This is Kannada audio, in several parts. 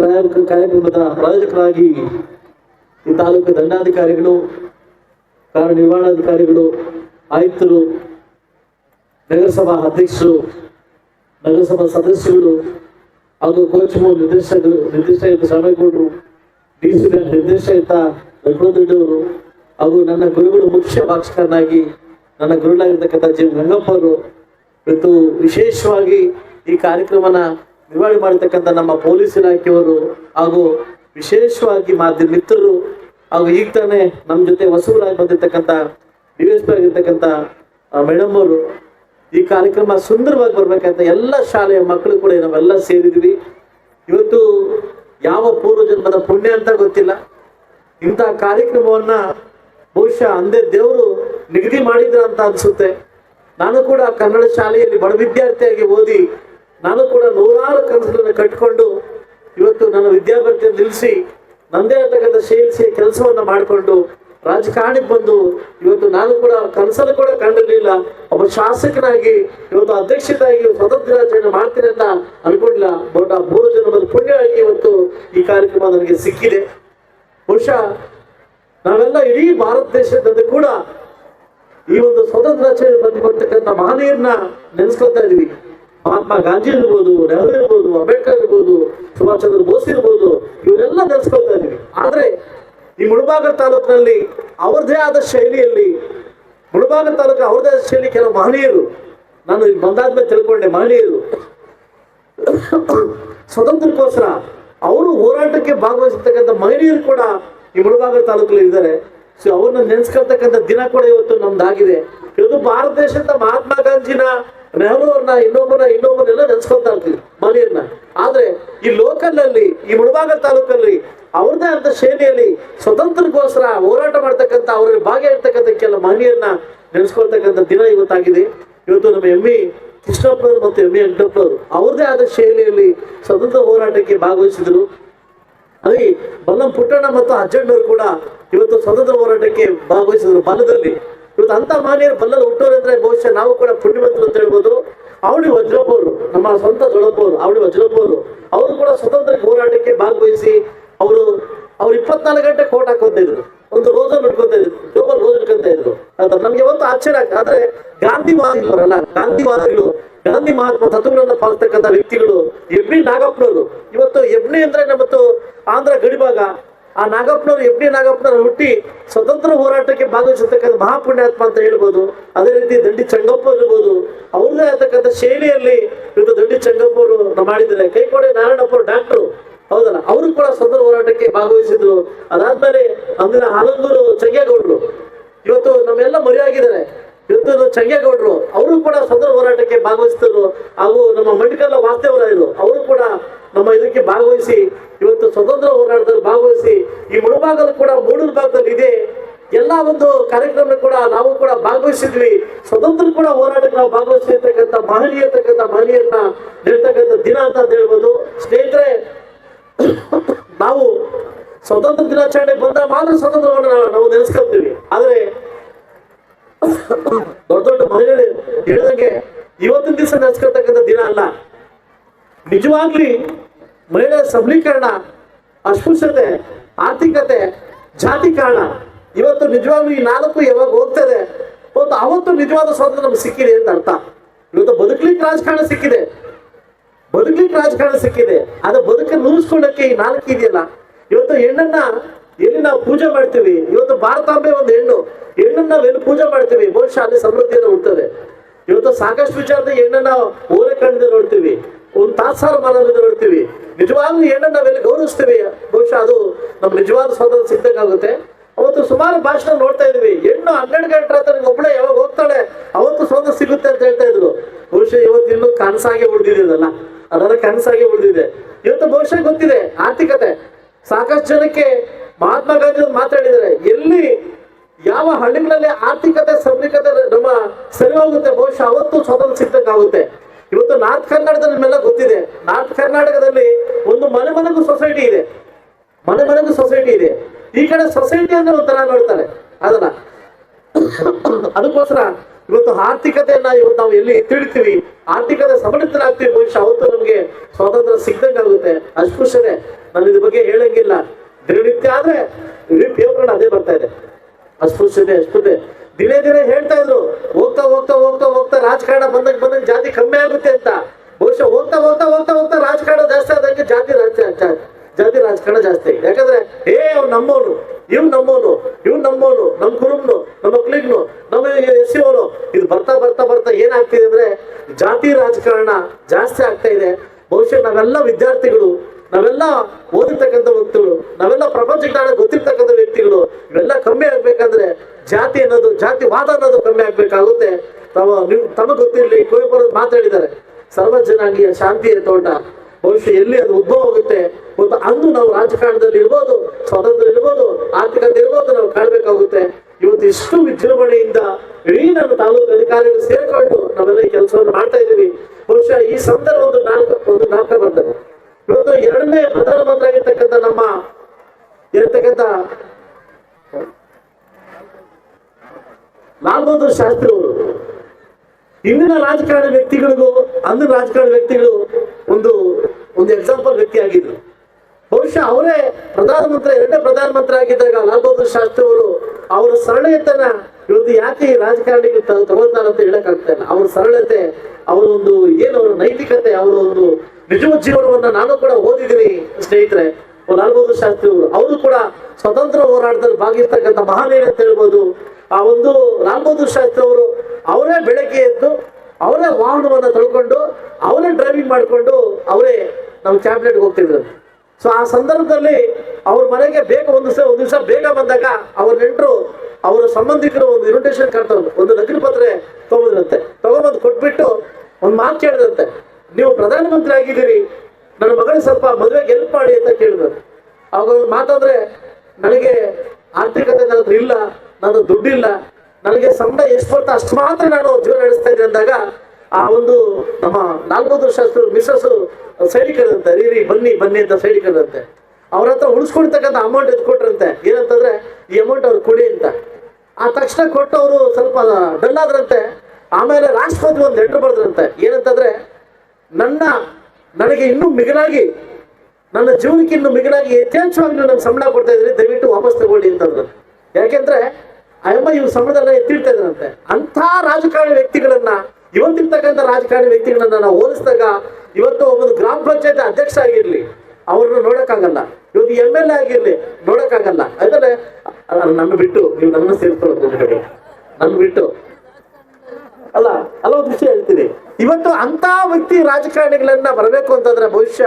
ಕಾರ್ಯ- ಕಾರ್ಯಕ್ರಮದ ಪ್ರಾಯೋಜಕರಾಗಿ ಈ ತಾಲೂಕು ದಂಡಾಧಿಕಾರಿಗಳು ಕಾರ್ಯನಿರ್ವಹಣಾಧಿಕಾರಿಗಳು ಆಯುಕ್ತರು, ನಗರಸಭಾ ಅಧ್ಯಕ್ಷರು, ನಗರಸಭಾ ಸದಸ್ಯರು ಹಾಗೂ ಕೋಚಮು ನಿರ್ದೇಶಕರು ನಿರ್ದೇಶಕ ಶ್ರಮೇಗೌಡರು ಡಿ ಸಿ ನಿರ್ದೇಶಕ ವೆಂಕಟರೆಡ್ಡಿಯವರು ಹಾಗೂ ನನ್ನ ಗುರುಗಳು ಮುಖ್ಯ ಭಾಷಕರನ್ನಾಗಿ ನನ್ನ ಗುರುಗಳಾಗಿರ್ತಕ್ಕಂಥ ಜಿ ಗಂಗಪ್ಪ ಅವರು, ಇವತ್ತು ವಿಶೇಷವಾಗಿ ಈ ಕಾರ್ಯಕ್ರಮನ ನಿರ್ವಹಣೆ ಮಾಡಿರ್ತಕ್ಕಂಥ ನಮ್ಮ ಪೊಲೀಸ್ ಇಲಾಖೆಯವರು ಹಾಗೂ ವಿಶೇಷವಾಗಿ ಮಾಧ್ಯಮ ಮಿತ್ರರು ಹಾಗೂ ಈಗ ತಾನೇ ನಮ್ಮ ಜೊತೆ ವಸೂಲಾಗಿ ಬಂದಿರ್ತಕ್ಕಂಥ ಡಿ ಎಸ್ ಪಿ ಆಗಿರ್ತಕ್ಕಂಥ ಮೇಡಮ್ ಅವರು ಈ ಕಾರ್ಯಕ್ರಮ ಸುಂದರವಾಗಿ ಬರ್ಬೇಕಂತ ಎಲ್ಲ ಶಾಲೆಯ ಮಕ್ಕಳು ಕೂಡ ನಾವೆಲ್ಲ ಸೇರಿದ್ವಿ. ಇವತ್ತು ಯಾವ ಪೂರ್ವ ಜನ್ಮದ ಪುಣ್ಯ ಅಂತ ಗೊತ್ತಿಲ್ಲ. ಇಂಥ ಕಾರ್ಯಕ್ರಮವನ್ನ ಬಹುಶಃ ಅಂದೇ ದೇವರು ನಿಗದಿ ಮಾಡಿದ್ರ ಅಂತ ಅನ್ಸುತ್ತೆ. ನಾನು ಕೂಡ ಕನ್ನಡ ಶಾಲೆಯಲ್ಲಿ ಬಡ ವಿದ್ಯಾರ್ಥಿಯಾಗಿ ಓದಿ ನಾನು ಕೂಡ ನೂರಾರು ಕನಸುಗಳನ್ನು ಕಟ್ಕೊಂಡು ಇವತ್ತು ನನ್ನ ವಿದ್ಯಾಭ್ಯರ್ಥಿ ನಿಲ್ಲಿಸಿ, ನಂದೇ ಆತಕ್ಕಂಥ ಶೈಲಿಸಿ ಕೆಲಸವನ್ನ ಮಾಡಿಕೊಂಡು ರಾಜಕಾರಣಿಗೆ ಬಂದು ಇವತ್ತು ನಾನು ಕೂಡ ಕನಸನ್ನು ಕೂಡ ಕಂಡಿರಲಿಲ್ಲ. ಒಬ್ಬ ಶಾಸಕನಾಗಿ, ಇವತ್ತು ಅಧ್ಯಕ್ಷತೆಯಾಗಿ ಸ್ವತಂತ್ರ ದಿನಾಚರಣೆ ಮಾಡ್ತೀನಿ ಅಂತ ಅನ್ಕೊಂಡಿಲ್ಲ. ಬಟ್ ಆ ಮೂರು ಜನ್ಮದ ಪುಣ್ಯವಾಗಿ ಇವತ್ತು ಈ ಕಾರ್ಯಕ್ರಮ ನನಗೆ ಸಿಕ್ಕಿದೆ. ಬಹುಶಃ ನಾವೆಲ್ಲ ಇಡೀ ಭಾರತ ದೇಶದಲ್ಲಿ ಕೂಡ ಈ ಒಂದು ಸ್ವತಂತ್ರ ದಿನಾಚರಣೆ ಬರ್ತಕ್ಕಂಥ ಮಹನೀಯರನ್ನ ನೆನೆಸ್ಕೊಳ್ತಾ ಇದೀವಿ. ಮಹಾತ್ಮ ಗಾಂಧಿ ಇರ್ಬೋದು, ನೆಹರು ಇರ್ಬೋದು, ಅಂಬೇಡ್ಕರ್ ಇರ್ಬೋದು ಸುಭಾಷ್ ಚಂದ್ರ ಬೋಸ್ ಇರ್ಬೋದು, ಇವರೆಲ್ಲ ನೆನೆಸ್ಕೊಳ್ತಾ ಇದ್ದೀವಿ ಆದ್ರೆ ಈ ಮುಳಬಾಗಲ್ ತಾಲೂಕಿನಲ್ಲಿ ಅವ್ರದೇ ಆದ ಶೈಲಿಯಲ್ಲಿ, ಮುಳಬಾಗಲ್ ತಾಲೂಕು ಅವ್ರದೇ ಆದ ಶೈಲಿ ಕೆಲವು ಮಹನೀಯರು, ನಾನು ಇಲ್ಲಿ ಬಂದಾದ್ಮೇಲೆ ತಿಳ್ಕೊಂಡೆ ಮಹನೀಯರು. ಸ್ವತಂತ್ರಕ್ಕೋಸ್ಕರ ಅವರು ಹೋರಾಟಕ್ಕೆ ಭಾಗವಹಿಸತಕ್ಕಂಥ ಮಹಿಳೆಯರು ಕೂಡ ಈ ಮುಳಬಾಗಲ್ ತಾಲೂಕಲ್ಲಿ ಇದ್ದಾರೆ. ಸೊ ಅವ್ರನ್ನ ನೆನ್ಸ್ಕೊಳ್ತಕ್ಕಂಥ ದಿನ ಕೂಡ ಇವತ್ತು ನಮ್ದಾಗಿದೆ. ಇವತ್ತು ಭಾರತ ದೇಶದ ಮಹಾತ್ಮ ಗಾಂಧಿನ ನೆಹರು ಅವ್ರನ್ನ ಇನ್ನೊಬ್ಬನ ಇನ್ನೊಬ್ಬನೆಲ್ಲ ನೆನ್ಸ್ಕೊತಾ ಇರ್ತೀವಿ, ಮನೆಯನ್ನ. ಆದ್ರೆ ಈ ಲೋಕಲ್ ಅಲ್ಲಿ ಈ ಮುಳಬಾಗಲ್ ತಾಲೂಕಲ್ಲಿ, ಅವ್ರದ್ದೇ ಆದ ಶೈಲಿಯಲ್ಲಿ ಸ್ವತಂತ್ರಕ್ಕೋಸ್ಕರ ಹೋರಾಟ ಮಾಡ್ತಕ್ಕಂಥ ಅವರಲ್ಲಿ ಭಾಗಿಯಾಗಿರ್ತಕ್ಕಂಥ ಕೆಲ ಮಹನೀಯರನ್ನ ನೆನೆಸ್ಕೊಳ್ತಕ್ಕಂಥ ದಿನ ಇವತ್ತಾಗಿದೆ. ಇವತ್ತು ನಮ್ಮ ಎಮ್ಮಿ ಕೃಷ್ಣಪ್ಪನವರು ಮತ್ತು ಎಮ್ಮಿ ವೆಂಕಟಪ್ಪನವರು ಅವ್ರದೇ ಆದ ಶೈಲಿಯಲ್ಲಿ ಸ್ವತಂತ್ರ ಹೋರಾಟಕ್ಕೆ ಭಾಗವಹಿಸಿದರು. ಅದೇ ಬಲ್ಲಂ ಪುಟ್ಟಣ್ಣ ಮತ್ತು ಅಜ್ಜಣ್ಣವರು ಕೂಡ ಇವತ್ತು ಸ್ವತಂತ್ರ ಹೋರಾಟಕ್ಕೆ ಭಾಗವಹಿಸಿದ್ರು. ಬಲದಲ್ಲಿ ಇವತ್ತು ಅಂತ ಮಾನ್ಯರು ಬಲ್ಲದ ಹುಟ್ಟೋರು ಅಂದ್ರೆ ಬಹುಶಃ ನಾವು ಕೂಡ ಪುಣ್ಯವಂತರು ಅಂತ ಹೇಳ್ಬೋದು. ಅವಳಿ ವಜ್ರಪೋರು ನಮ್ಮ ಸ್ವಂತ ದೊಡ್ಡಪ್ಪ ಅವರು ಅವಳಿ ವಜ್ರಪೋರು ಅವರು ಕೂಡ ಸ್ವತಂತ್ರ ಹೋರಾಟಕ್ಕೆ ಭಾಗವಹಿಸಿ ಅವರು, ಅವ್ರು ಇಪ್ಪತ್ನಾಲ್ಕು ಗಂಟೆ ಕೋಟ್ ಹಾಕೋತ ಇದ್ರು. ಒಂದು ರೋಜ ಇಟ್ಕೊತ ಇದ್ರು. ಒಬ್ಬ ರೋಜ್ ಇಟ್ಕೊಂತ ಇದ್ರು. ಅಂತ ನಮ್ಗೆ ಒಂದು ಆಶ್ಚರ್ಯ. ಆದ್ರೆ ಗಾಂಧಿವಾದಿಗಳವರಲ್ಲ ಗಾಂಧಿವಾದಿಗಳು, ಗಾಂಧಿ ಮಹಾತ್ಮ ತತ್ವಗಳನ್ನ ಪಾಲಿಸ್ತಕ್ಕಂಥ ವ್ಯಕ್ತಿಗಳು ಎಬ್ನಿ ನಾಗಪ್ಪನವರು. ಇವತ್ತು ಎಬ್ನಿ ಅಂದ್ರೆ ನಮ್ಮತ್ತು ಆಂಧ್ರ ಗಡಿಭಾಗ. ಆ ನಾಗಪ್ಪನವರು ಎಬ್ನಿ ನಾಗಪ್ಪನವರು ಹುಟ್ಟಿ ಸ್ವತಂತ್ರ ಹೋರಾಟಕ್ಕೆ ಭಾಗವಹಿಸತಕ್ಕಂಥ ಮಹಾಪುಣ್ಯಾತ್ಮ ಅಂತ ಹೇಳ್ಬೋದು. ಅದೇ ರೀತಿ ದಂಡಿ ಚಂಗಪ್ಪ ಇರ್ಬೋದು. ಅವ್ರದೇ ಆತಕ್ಕಂಥ ಶೈಲಿಯಲ್ಲಿ ಇವತ್ತು ದಂಡಿ ಚಂಗಪ್ಪ ಅವರು ಮಾಡಿದ್ದಾರೆ. ಕೈಕೋಡೆ ನಾರಾಯಣಪ್ಪ ಡಾಕ್ಟ್ರು. ಹೌದಲ್ಲ? ಅವರು ಕೂಡ ಸ್ವತಂತ್ರ ಹೋರಾಟಕ್ಕೆ ಭಾಗವಹಿಸಿದ್ರು. ಅದಾದ್ಮೇಲೆ ಅಂದಿನ ಹಾಲಂದೂರು ಚಂಗೇಗೌಡರು. ಇವತ್ತು ನಮ್ಮೆಲ್ಲ ಮರೆಯಾಗಿದ್ದಾರೆ. ಇವತ್ತು ಚಂಗೇಗೌಡರು, ಅವರು ಕೂಡ ಸ್ವತಂತ್ರ ಹೋರಾಟಕ್ಕೆ ಭಾಗವಹಿಸಿದ್ರು. ಹಾಗೂ ನಮ್ಮ ಮಂಡಿಕಲ್ಲ ವಾಸ್ತವರಾಯರು ಅವರು ಕೂಡ ನಮ್ಮ ಇದಕ್ಕೆ ಭಾಗವಹಿಸಿ, ಇವತ್ತು ಸ್ವತಂತ್ರ ಹೋರಾಟದಲ್ಲಿ ಭಾಗವಹಿಸಿ, ಈ ಮುಳುಭಾಗದಲ್ಲಿ ಕೂಡ ಮೂಡೂರು ಭಾಗದಲ್ಲಿ ಇದೆ. ಎಲ್ಲ ಒಂದು ಕಾರ್ಯಕ್ರಮ ಕೂಡ ನಾವು ಕೂಡ ಭಾಗವಹಿಸಿದ್ವಿ. ಸ್ವತಂತ್ರ ಕೂಡ ಹೋರಾಟಕ್ಕೆ ನಾವು ಭಾಗವಹಿಸಿರ್ತಕ್ಕಂಥ ಮಹನೀಯ ಇರ್ತಕ್ಕಂಥ ಮಹನೀಯರನ್ನ ನೀಡ್ತಕ್ಕಂಥ ದಿನ ಅಂತ ಹೇಳ್ಬೋದು. ಸ್ನೇಹಿತರೆ, ನಾವು ಸ್ವತಂತ್ರ ದಿನಾಚರಣೆ ಬಂದ ಮಾತ್ರ ಸ್ವತಂತ್ರವನ್ನು ನಾವು ನೆನೆಸ್ಕೊಳ್ತೀವಿ ಆದ್ರೆ ದೊಡ್ಡ ದೊಡ್ಡ ಮಹಿಳೆ ಹೇಳಿದಂಗೆ ಇವತ್ತಿನ ದಿವಸ ನಡೆಸ್ಕೊಳ್ತಕ್ಕಂಥ ದಿನ ಅಲ್ಲ. ನಿಜವಾಗ್ಲಿ ಮಹಿಳೆಯರ ಸಬಲೀಕರಣ, ಅಸ್ಪೃಶ್ಯತೆ, ಆರ್ಥಿಕತೆ, ಜಾತಿ ಕಾರಣ ಇವತ್ತು ನಿಜವಾಗ್ಲೂ ಈ ನಾಲ್ಕು ಯಾವಾಗ ಹೋಗ್ತದೆ ಒಂದು ಅವತ್ತು ನಿಜವಾದ ಸ್ವಾತಂತ್ರ್ಯ ನಮ್ಗೆ ಸಿಕ್ಕಿದೆ ಅಂತ ಅರ್ಥ. ಇವತ್ತು ಬದುಕಲಿಕ್ಕೆ ರಾಜಕಾರಣ ಸಿಕ್ಕಿದೆ. ಬದುಕಲಿಕ್ಕೆ ರಾಜಕಾರಣ ಸಿಕ್ಕಿದೆ. ಅದು ಬದುಕನ್ನು ನುರಿಸ್ಕೊಳ್ಳಕ್ಕೆ ಈ ನಾಲ್ಕು ಇದೆಯಲ್ಲ. ಇವತ್ತು ಹೆಣ್ಣನ್ನ ಎಲ್ಲಿ ನಾವು ಪೂಜೆ ಮಾಡ್ತೀವಿ? ಇವತ್ತು ಭಾರತಾಂಬೆ ಒಂದು ಹೆಣ್ಣು. ಹೆಣ್ಣನ್ನ ನಾವು ಎಲ್ಲಿ ಪೂಜೆ ಮಾಡ್ತೀವಿ? ಬಹುಶಃ ಅಲ್ಲಿ ಸಮೃದ್ಧಿಯನ್ನು ಹುಟ್ಟದೆ ಇವತ್ತು ಸಾಕಷ್ಟು ವಿಚಾರದ ಹೆಣ್ಣನ್ನ ಓರೆ ಕಣ್ಣಿಂದ ನೋಡ್ತೀವಿ. ಒಂದು ತಾತ್ಸಾರ ಮಾನವದಿಂದ ನೋಡ್ತೀವಿ. ನಿಜವಾಗ್ಲೂ ಹೆಣ್ಣನ್ನ ನಾವೆಲ್ಲಿ ಗೌರವಿಸ್ತೀವಿ? ಬಹುಶಃ ಅದು ನಮ್ಮ ನಿಜವಾದ ಸ್ವಾತಂತ್ರ್ಯ ಸಿಗ್ಬೇಕಾಗುತ್ತೆ. ಅವತ್ತು ಸುಮಾರು ಭಾಷಣ ನೋಡ್ತಾ ಇದ್ವಿ. ಹೆಣ್ಣು ಹನ್ನೆರಡು ಗಂಟೆ ರಾತ್ರಿ ಒಬ್ಬಳೆ ಯಾವಾಗ ಹೋಗ್ತಾಳೆ? ಅವತ್ತು ಸ್ವಂತ ಸಿಗುತ್ತೆ ಅಂತ ಹೇಳ್ತಾ ಇದ್ರು. ಬಹುಶಃ ಇವತ್ತು ಇನ್ನೂ ಕನಸಾಗೆ ಉಳಿದಿದೆ ಅದಲ್ಲ ಅದರ ಕನಸಾಗಿ ಉಳಿದಿದೆ. ಇವತ್ತು ಬಹುಶಃ ಗೊತ್ತಿದೆ. ಆರ್ಥಿಕತೆ. ಸಾಕಷ್ಟು ಜನಕ್ಕೆ ಮಹಾತ್ಮ ಗಾಂಧಿ ಮಾತಾಡಿದ್ದಾರೆ, ಎಲ್ಲಿ ಯಾವ ಹಳ್ಳಿಗಳಲ್ಲಿ ಆರ್ಥಿಕತೆ ಸಬಲೀಕತೆ ನಮ್ಮ ಸರಿ ಹೋಗುತ್ತೆ, ಬಹುಶಃ ಅವತ್ತು ಸ್ವತಂತ್ರ ಸಿಕ್ಕಾಗುತ್ತೆ ಇವತ್ತು ನಾರ್ತ್ ಕರ್ನಾಟಕದಲ್ಲಿ ನಿಮ್ಮೆಲ್ಲ ಗೊತ್ತಿದೆ, ನಾರ್ತ್ ಕರ್ನಾಟಕದಲ್ಲಿ ಒಂದು ಮನೆ ಮನೆಗೂ ಸೊಸೈಟಿ ಇದೆ. ಮನೆ ಮನೆಗೂ ಸೊಸೈಟಿ ಇದೆ. ಈ ಕಡೆ ಸೊಸೈಟಿ ಅಂದ್ರೆ ಒಂಥರ ನೋಡ್ತಾರೆ, ಅದನ್ನ. ಅದಕ್ಕೋಸ್ಕರ ಇವತ್ತು ಆರ್ಥಿಕತೆಯನ್ನ ಇವತ್ತು ನಾವು ಎಲ್ಲಿ ಎತ್ತಿಡ್ತೀವಿ ಆರ್ಥಿಕತೆ ಸಮೃದ್ಧರಾಗ್ತೀವಿ ಬಹುಶಃ ಅವತ್ತು ನಮಗೆ ಸ್ವಾತಂತ್ರ್ಯ ಸಿಗ್ದಂಗಾಗುತ್ತೆ ಅಸ್ಪೃಶ್ಯತೆ ನಾನು ಇದ್ರ ಬಗ್ಗೆ ಹೇಳಂಗಿಲ್ಲ. ದಿನನಿತ್ಯ ಆದ್ರೆ ಇಡೀ ಪೇಪರ್ ಅದೇ ಬರ್ತಾ ಇದೆ. ಅಸ್ಪೃಶ್ಯತೆ ಅಸ್ಪೃತೆ ದಿನೇ ದಿನೇ ಹೇಳ್ತಾ ಇದ್ರು, ಹೋಗ್ತಾ ಹೋಗ್ತಾ ಹೋಗ್ತಾ ಹೋಗ್ತಾ ರಾಜಕಾರಣ ಬಂದಾಗ ಬಂದಾಗ ಜಾತಿ ಕಮ್ಮಿ ಆಗುತ್ತೆ ಅಂತ. ಬಹುಶಃ ಹೋಗ್ತಾ ಹೋಗ್ತಾ ಹೋಗ್ತಾ ಹೋಗ್ತಾ ರಾಜಕಾರಣ ಜಾಸ್ತಿ ಆದಂಗೆ ಜಾತಿ ರಾಜ, ಜಾತಿ ರಾಜಕಾರಣ ಜಾಸ್ತಿ ಯಾಕಂದ್ರೆ, ಏ ಅವ್ನು ನಮ್ಮವನು ಇವ್ ನಮ್ಮವನು ಇವ್ ನಮ್ಮವನು ನಮ್ ಕುರುಬ್ನು, ನಮ್ಮ ಮಕ್ಳಿಗ್ನು, ನಮ್ಮ ಎಸ್ ಅವನು ಇದು ಬರ್ತಾ ಬರ್ತಾ ಬರ್ತಾ ಏನಾಗ್ತಿದೆ ಅಂದ್ರೆ ಜಾತಿ ರಾಜಕಾರಣ ಜಾಸ್ತಿ ಆಗ್ತಾ ಇದೆ. ಬಹುಶಃ ನಾವೆಲ್ಲ ವಿದ್ಯಾರ್ಥಿಗಳು ನಾವೆಲ್ಲ ಓದಿರ್ತಕ್ಕಂಥ ವ್ಯಕ್ತಿಗಳು, ನಾವೆಲ್ಲ ಪ್ರಪಂಚ ಜ್ಞಾನ ಗೊತ್ತಿರ್ತಕ್ಕಂಥ ವ್ಯಕ್ತಿಗಳು, ಇವೆಲ್ಲ ಕಮ್ಮಿ ಆಗ್ಬೇಕಂದ್ರೆ ಜಾತಿ ಅನ್ನೋದು ಜಾತಿವಾದ ಅನ್ನೋದು ಕಮ್ಮಿ ಆಗ್ಬೇಕಾಗುತ್ತೆ. ತಾವು ನೀವು, ತಮಗೆ ಗೊತ್ತಿರಲಿ ಕುವೆಂಪು ಮಾತಾಡಿದ್ದಾರೆ. ಸರ್ವ ಜನಾಂಗೀಯ ಶಾಂತಿಯ ತೋಟ. ಭವಿಷ್ಯ ಎಲ್ಲಿ ಅದು ಉದ್ಭವ ಆಗುತ್ತೆ ಒಂದು ಅಂದು ನಾವು ರಾಜಕಾರಣದಲ್ಲಿ ಇರ್ಬೋದು ಸ್ವಾತಂತ್ರ್ಯ ಇರ್ಬೋದು, ಆರ್ಥಿಕತೆ ಇರ್ಬೋದು, ನಾವು ಕಾಣಬೇಕಾಗುತ್ತೆ. ಇವತ್ತು ಇಷ್ಟು ವಿಜೃಂಭಣೆಯಿಂದ ಇಡೀ ನಮ್ಮ ತಾಲೂಕು ಅಧಿಕಾರಿಗಳು ಸೇರ್ಕೊಂಡು ನಾವೆಲ್ಲ ಈ ಕೆಲಸವನ್ನು ಮಾಡ್ತಾ ಇದ್ದೀವಿ. ಬಹುಶಃ ಈ ಸಂದರ್ಭ ಒಂದು ನಾಲ್ಕು, ಒಂದು ನಾಲ್ಕ ಬರ್ತದೆ ಇವತ್ತು ಎರಡನೇ ಪ್ರಧಾನಮಂತ್ರಿ ಆಗಿರ್ತಕ್ಕಂಥ ನಮ್ಮ ಇರತಕ್ಕಂಥ ಲಾಲ್ ಬಹದ್ದೂರ್ ಶಾಸ್ತ್ರಿ ಅವರು ಇಂದಿನ ರಾಜಕಾರಣ ವ್ಯಕ್ತಿಗಳಿಗೂ, ಅಂದಿನ ರಾಜಕಾರಣ ವ್ಯಕ್ತಿಗಳು ಒಂದು ಒಂದು ಎಕ್ಸಾಂಪಲ್ ವ್ಯಕ್ತಿ ಆಗಿದ್ರು. ಬಹುಶಃ ಅವರೇ ಪ್ರಧಾನಮಂತ್ರಿ, ಎರಡನೇ ಪ್ರಧಾನಮಂತ್ರಿ ಆಗಿದ್ದಾಗ ಲಾಲ್ ಬಹದ್ದೂರ್ ಶಾಸ್ತ್ರಿ ಅವರು ಅವರ ಸರಳತನ ಇವತ್ತು ಯಾಕೆ ಈ ರಾಜಕಾರಣಿಗೆ ತಗೊಳ್ತಾರೆ ಅಂತ ಹೇಳಕ್ ಆಗ್ತಾ ಇಲ್ಲ. ಅವ್ರ ಸರಳತೆ, ಅವರ ಒಂದು ಏನು, ಅವರ ನೈತಿಕತೆ, ಅವರ ಒಂದು ನಿಜವ ಜೀವನವನ್ನ ನಾನು ಕೂಡ ಓದಿದ್ದೀನಿ, ಸ್ನೇಹಿತರೆ. ಅವ್ರು ಲಾಲ್ ಬಹದ್ದೂರ್ ಶಾಸ್ತ್ರಿ ಅವರು ಅವರು ಕೂಡ ಸ್ವತಂತ್ರ ಹೋರಾಟದಲ್ಲಿ ಭಾಗಿರ್ತಕ್ಕಂಥ ಮಹಾನೀಯ ಅಂತ ಹೇಳ್ಬೋದು. ಆ ಒಂದು ಲಾಲ್ ಶಾಸ್ತ್ರಿ ಅವರು ಅವರೇ ಬೆಳಗ್ಗೆ ಎದ್ದು ಅವರೇ ವಾಹನವನ್ನ ತಳ್ಕೊಂಡು ಅವರೇ ಡ್ರೈವಿಂಗ್ ಮಾಡಿಕೊಂಡು ಅವರೇ ನಮ್ಮ ಕ್ಯಾಬಿನೆಟ್ಗೆ ಹೋಗ್ತಿದ್ರು. ಸೊ ಆ ಸಂದರ್ಭದಲ್ಲಿ ಅವ್ರ ಮನೆಗೆ ಬೇಗ ಒಂದು ದಿವಸ ಒಂದು ದಿವಸ ಬೇಗ ಬಂದಾಗ ಅವ್ರ ನೆಂಟರು ಅವರ ಸಂಬಂಧಿಕರು ಒಂದು ಇನ್ವಿಟೇಷನ್ ಕಾರ್ಡ್ ಒಂದು ನಗರ ಪತ್ರೆ ತಗೊಂಡ್ರಂತೆ ತಗೊಂಬಂದು ಕೊಟ್ಬಿಟ್ಟು ಒಂದು ಮಾತು ಕೇಳಿದಂತೆ. ನೀವು ಪ್ರಧಾನಮಂತ್ರಿ ಆಗಿದ್ದೀರಿ ನನ್ನ ಮಗಳು ಸ್ವಲ್ಪ ಮದುವೆಗೆ ಹೆಲ್ಪ್ ಮಾಡಿ ಅಂತ ಕೇಳಿದ್ರು. ಅವಾಗ ಅವ್ರು ಮಾತಾದ್ರೆ, ನನಗೆ ಆರ್ಥಿಕತೆ ನನ್ನ ಹತ್ರ ಇಲ್ಲ, ನನ್ನ ದುಡ್ಡಿಲ್ಲ, ನನಗೆ ಸಂಬಳ ಎಷ್ಟು ಬರ್ತಾ ಅಷ್ಟು ಮಾತ್ರ ನಾನು ಜೀವನ ನಡೆಸ್ತಾ ಇದ್ದೆ ಅಂದಾಗ ಆ ಒಂದು ನಮ್ಮ ನಾಲ್ಕು ಶಾಸ್ತ್ರ ಮಿಸ್ಸಸ್ ಸೈಡ್ ಕರೆದಂತೆ, ರೀ ಬನ್ನಿ ಬನ್ನಿ ಅಂತ ಸೈಡ್ ಕರೆದಂತೆ. ಅವ್ರ ಹತ್ರ ಉಳಿಸ್ಕೊಡ್ತಕ್ಕಂಥ ಅಮೌಂಟ್ ಎತ್ಕೊಟ್ರಂತೆ. ಏನಂತಂದ್ರೆ, ಈ ಅಮೌಂಟ್ ಅವ್ರು ಕೊಡಿ ಅಂತ. ಆ ತಕ್ಷಣ ಕೊಟ್ಟು ಅವರು ಸ್ವಲ್ಪ ಡಲ್ ಆದ್ರಂತೆ ಆಮೇಲೆ ರಾಷ್ಟ್ರಪತಿ ಒಂದು ಲೆಟರ್ ಬರೆದ್ರಂತೆ. ಏನಂತಂದ್ರೆ ನನ್ನ, ನನಗೆ ಇನ್ನೂ ಮಿಗಿಲಾಗಿ, ನನ್ನ ಜೀವನಕ್ಕೆ ಇನ್ನೂ ಮಿಗಿಲಾಗಿ ಯಥೇಚ್ಛವಾಗಿ ನೀವು ನಮ್ಗೆ ಸಂಬಳ ಕೊಡ್ತಾ ಇದ್ರೆ ದಯವಿಟ್ಟು ವಾಪಸ್ ತಗೊಳ್ಳಿ ಅಂತಂದ್ರು ಯಾಕೆಂದ್ರೆ ಅಯ್ಯಮ್ಮ ಇವ್ರ ಸಂಬಳದಲ್ಲ ಎತ್ತಿಡ್ತಾ ಇದ್ರಂತೆ ಅಂಥ ರಾಜಕಾರಣಿ ವ್ಯಕ್ತಿಗಳನ್ನ, ಇವತ್ತಿರ್ತಕ್ಕಂಥ ರಾಜಕಾರಣಿ ವ್ಯಕ್ತಿಗಳನ್ನ ನಾವು ಹೋಲಿಸಿದಾಗ, ಇವತ್ತು ಒಬ್ಬರು ಗ್ರಾಮ ಪಂಚಾಯತ್ ಅಧ್ಯಕ್ಷ ಆಗಿರ್ಲಿ, ಅವ್ರನ್ನ ನೋಡೋಕ್ಕಾಗಲ್ಲ. ಇವತ್ತು ಎಂ ಎಲ್ ಎ ಆಗಿರ್ಲಿ, ನೋಡೋಕ್ಕಾಗಲ್ಲ. ಯಾಕಂದ್ರೆ ನನ್ನ ಬಿಟ್ಟು ನೀವು ನನ್ನ ಸೇರ್ಕೊಳ್ಳೋದು ನನ್ನ ಬಿಟ್ಟು. ಅಲ್ಲ ಒಂದು ವಿಷಯ ಹೇಳ್ತೀನಿ. ಇವತ್ತು ಅಂತ ವ್ಯಕ್ತಿ ರಾಜಕಾರಣಿಗಳನ್ನ ಬರಬೇಕು ಅಂತಂದ್ರೆ ಭವಿಷ್ಯ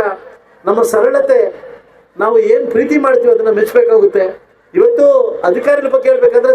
ನಮ್ಮ ಸರಳತೆ, ನಾವು ಏನ್ ಪ್ರೀತಿ ಮಾಡ್ತೀವಿ ಅದನ್ನ ಮೆಚ್ಚಬೇಕಾಗುತ್ತೆ ಇವತ್ತು ಅಧಿಕಾರಿಗಳ ಬಗ್ಗೆ ಹೇಳ್ಬೇಕಂದ್ರೆ